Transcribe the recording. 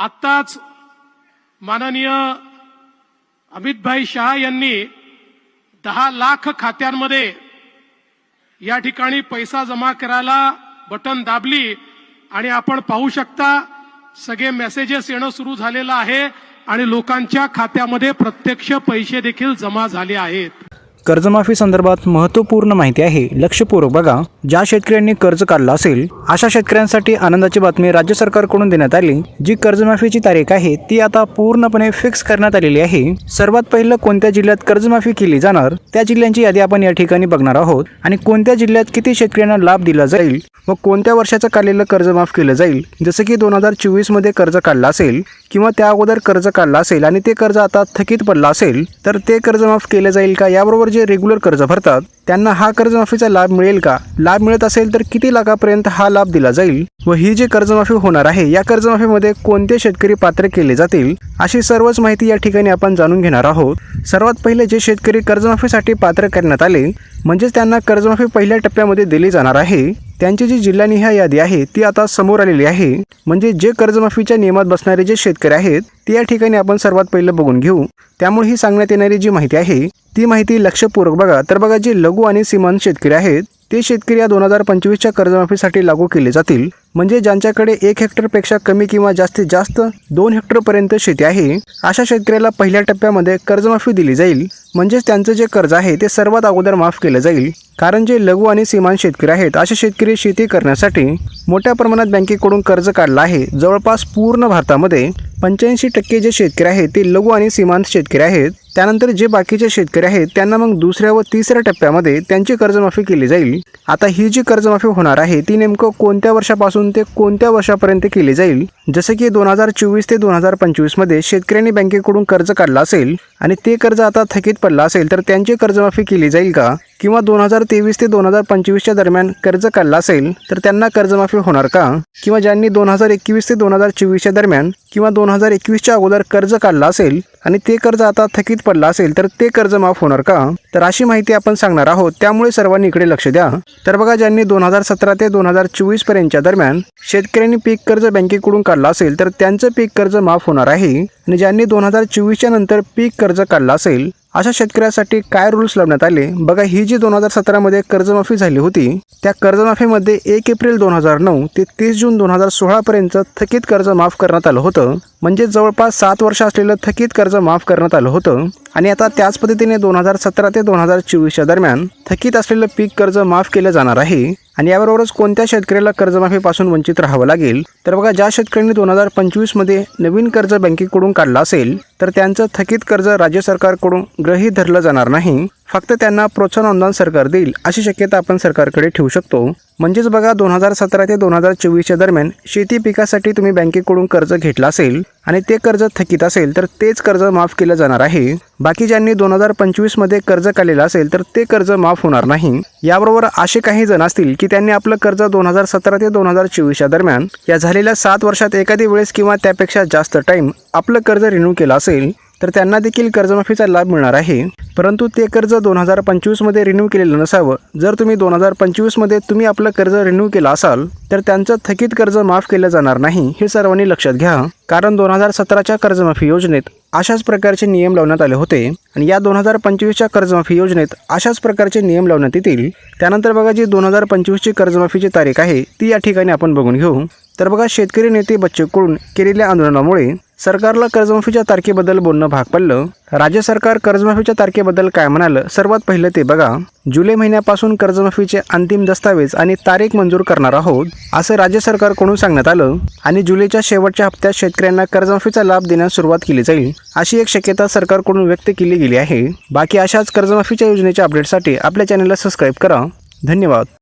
आत्ताच माननीय अमितभाई शहा यांनी दहा लाख खात्यांमध्ये या ठिकाणी पैसा जमा करायला बटन दाबली आणि आपण पाहू शकता सगळे मेसेजेस येणं सुरू झालेलं आहे आणि लोकांच्या खात्यामध्ये प्रत्यक्ष पैसे देखील जमा झाले आहेत. कर्जमाफी संदर्भात महत्त्वपूर्ण माहिती आहे. लक्षपूर्वक बघा. ज्या शेतकऱ्यांनी कर्ज काढलं असेल अशा शेतकऱ्यांसाठी आनंदाची बातमी राज्य सरकारकडून देण्यात आली. जी कर्जमाफीची तारीख आहे ती आता पूर्णपणे फिक्स करण्यात आलेली आहे. सर्वात पहिलं कोणत्या जिल्ह्यात कर्जमाफी केली जाणार त्या जिल्ह्यांची यादी आपण या ठिकाणी बघणार आहोत. आणि कोणत्या जिल्ह्यात किती शेतकऱ्यांना लाभ दिला जाईल व कोणत्या वर्षाचं काढलेलं कर्ज माफ केलं जाईल जसं की दोन हजार चोवीसमध्ये कर्ज काढलं असेल किंवा त्या अगोदर कर्ज काढलं असेल आणि ते कर्ज आता थकीत पडलं असेल तर ते कर्ज माफ केलं जाईल का याबरोबर जे रेग्युलर कर्ज भरतात त्यांना हा कर्जमाफीचा लाभ मिळेल का? लाभ मिळत असेल तर किती लाखापर्यंत हा लाभ दिला जाईल व ही जी कर्जमाफी होणार आहे या कर्जमाफीमध्ये कोणते शेतकरी पात्र केले जातील अशी सर्वच माहिती या ठिकाणी आपण जाणून घेणार आहोत. सर्वात पहिले जे शेतकरी कर्जमाफीसाठी पात्र करण्यात आले म्हणजेच त्यांना कर्जमाफी पहिल्या टप्प्यामध्ये दिली जाणार आहे त्यांची जी जिल्हानिहाय यादी आहे ती आता समोर आलेली आहे. म्हणजे जे कर्जमाफीच्या नियमात बसणारे जे शेतकरी आहेत ते या ठिकाणी आपण सर्वात पहिलं बघून घेऊ. त्यामुळे ही सांगण्यात येणारी जी माहिती आहे ती माहिती लक्षपूर्वक बघा. तर बघा जे लघु आणि सीमांत शेतकरी आहेत ते शेतकरी या दोन हजार पंचवीसच्या कर्जमाफीसाठी लागू केले जातील. म्हणजे ज्यांच्याकडे एक हेक्टरपेक्षा कमी किंवा जास्तीत जास्त दोन हेक्टरपर्यंत शेती आहे अशा शेतकऱ्याला पहिल्या टप्प्यामध्ये कर्जमाफी दिली जाईल. म्हणजेच त्यांचं जे कर्ज आहे ते सर्वात अगोदर माफ केलं जाईल. कारण जे लघु आणि सीमांत शेतकरी आहेत असे शेतकरी शेती करण्यासाठी मोठ्या प्रमाणात बँकेकडून कर्ज काढलं आहे. जवळपास पूर्ण भारतामध्ये पंच्याऐंशी टक्के जे शेतकरी आहेत ते लघु आणि सीमांत शेतकरी आहेत. त्यानंतर जे बाकीचे शेतकरी आहेत त्यांना मग दुसऱ्या व तिसऱ्या टप्प्यामध्ये त्यांची कर्जमाफी केली जाईल. आता ही जी कर्जमाफी होणार आहे ती नेमकं कोणत्या वर्षापासून ते कोणत्या वर्षापर्यंत केली जाईल? जसं की दोन हजार चोवीस ते दोन हजार पंचवीसमध्ये शेतकऱ्यांनी बँकेकडून कर्ज काढलं असेल आणि ते कर्ज आता थकीत पडलं असेल तर त्यांची कर्जमाफी केली जाईल का? किंवा दोन हजार तेवीस ते दोन हजार पंचवीसच्या दरम्यान कर्ज काढला असेल तर त्यांना कर्जमाफी होणार का? किंवा ज्यांनी दोन हजार एकवीस ते दोन हजार चोवीसच्या दरम्यान किंवा दोन हजार एकवीसच्या अगोदर कर्ज काढलं असेल आणि ते कर्ज आता थकीत पडलं असेल तर ते कर्ज माफ होणार का? तर अशी माहिती आपण सांगणार आहोत. त्यामुळे सर्वांनी इकडे लक्ष द्या. तर बघा ज्यांनी दोन हजार सतरा ते दोन हजार चोवीस पर्यंतच्या दरम्यान शेतकऱ्यांनी पीक कर्ज बँकेकडून काढलं असेल तर त्यांचं पीक कर्ज माफ होणार आहे. आणि ज्यांनी दोन हजार चोवीसच्या नंतर पीक कर्ज काढलं असेल अशा शेतकऱ्यासाठी काय रूल्स लावण्यात आले? बघा ही जी दोन हजार सतरामध्ये कर्जमाफी झाली होती त्या कर्जमाफीमध्ये एक एप्रिल दोन हजार नऊ ते तीस जून दोन हजार सोळापर्यंत थकीत कर्ज माफ करण्यात आलं होतं. म्हणजे जवळपास सात वर्ष असलेलं थकीत कर्ज माफ करण्यात आलं होतं. आणि आता त्याच पद्धतीने दोन हजार सतरा ते दोन हजार चोवीसच्या दरम्यान थकीत असलेलं पीक कर्ज माफ केलं जाणार आहे. आणि याबरोबरच कोणत्या शेतकऱ्याला कर्जमाफीपासून वंचित राहावं लागेल? तर बघा ज्या शेतकऱ्यांनी दोन हजार पंचवीसमध्ये नवीन कर्ज बँकेकडून काढलं असेल तर त्यांचं थकीत कर्ज राज्य सरकारकडून ग्रही धरलं जाणार नाही. फक्त त्यांना प्रोत्साहन अनुदान सरकार देईल अशी शक्यता आपण सरकारकडे ठेवू शकतो. म्हणजेच बघा दोन हजार सतरा ते दोन हजार चोवीसच्या दरम्यान शेती पिकासाठी तुम्ही बँकेकडून कर्ज घेतलं असेल आणि ते कर्ज थकीत असेल तर तेच कर्ज माफ केलं जाणार आहे. बाकी ज्यांनी दोन हजार पंचवीसमध्ये कर्ज काढलेलं असेल तर ते कर्ज माफ होणार नाही. याबरोबर असे काही जण असतील की त्यांनी आपलं कर्ज दोन हजार सतरा ते दोन हजार चोवीसच्या दरम्यान या झालेल्या सात वर्षात एखादी वेळेस किंवा त्यापेक्षा जास्त टाईम आपलं कर्ज रिन्यू केलं असेल तर त्यांना देखील कर्जमाफीचा लाभ मिळणार आहे. परंतु ते कर्ज दोन हजार पंचवीसमध्ये रिन्यू केलेलं नसावं. जर तुम्ही दोन हजार पंचवीसमध्ये तुम्ही आपलं कर्ज रिन्यू केलं असाल तर त्यांचं थकीत कर्ज माफ केलं जाणार नाही हे सर्वांनी लक्षात घ्या. कारण दोन हजार सतराच्या कर्जमाफी योजनेत अशाच प्रकारचे नियम लावण्यात आले होते. आणि या दोन हजार पंचवीसच्या कर्जमाफी योजनेत अशाच प्रकारचे नियम लावण्यात येतील. त्यानंतर बघा जी दोन हजार पंचवीसची कर्जमाफीची तारीख आहे ती या ठिकाणी आपण बघून घेऊ. तर बघा शेतकरी नेते बच्चे कडून केलेल्या आंदोलनामुळे सरकारला कर्जमाफीच्या तारखेबद्दल बोलणं भाग पडलं. राज्य सरकार कर्जमाफीच्या तारखेबद्दल काय म्हणालं? सर्वात पहिलं ते बघा. जुलै महिन्यापासून कर्जमाफीचे अंतिम दस्तावेज आणि तारीख मंजूर करणार आहोत असं राज्य सरकारकडून सांगण्यात आलं आणि जुलैच्या शेवटच्या हप्त्यात शेतकऱ्यांना कर्जमाफीचा लाभ देण्यास सुरुवात केली जाईल अशी एक शक्यता सरकारकडून व्यक्त केली गेली आहे. बाकी अशाच कर्जमाफीच्या योजनेच्या अपडेटसाठी आपल्या चॅनलला सबस्क्राईब करा. धन्यवाद.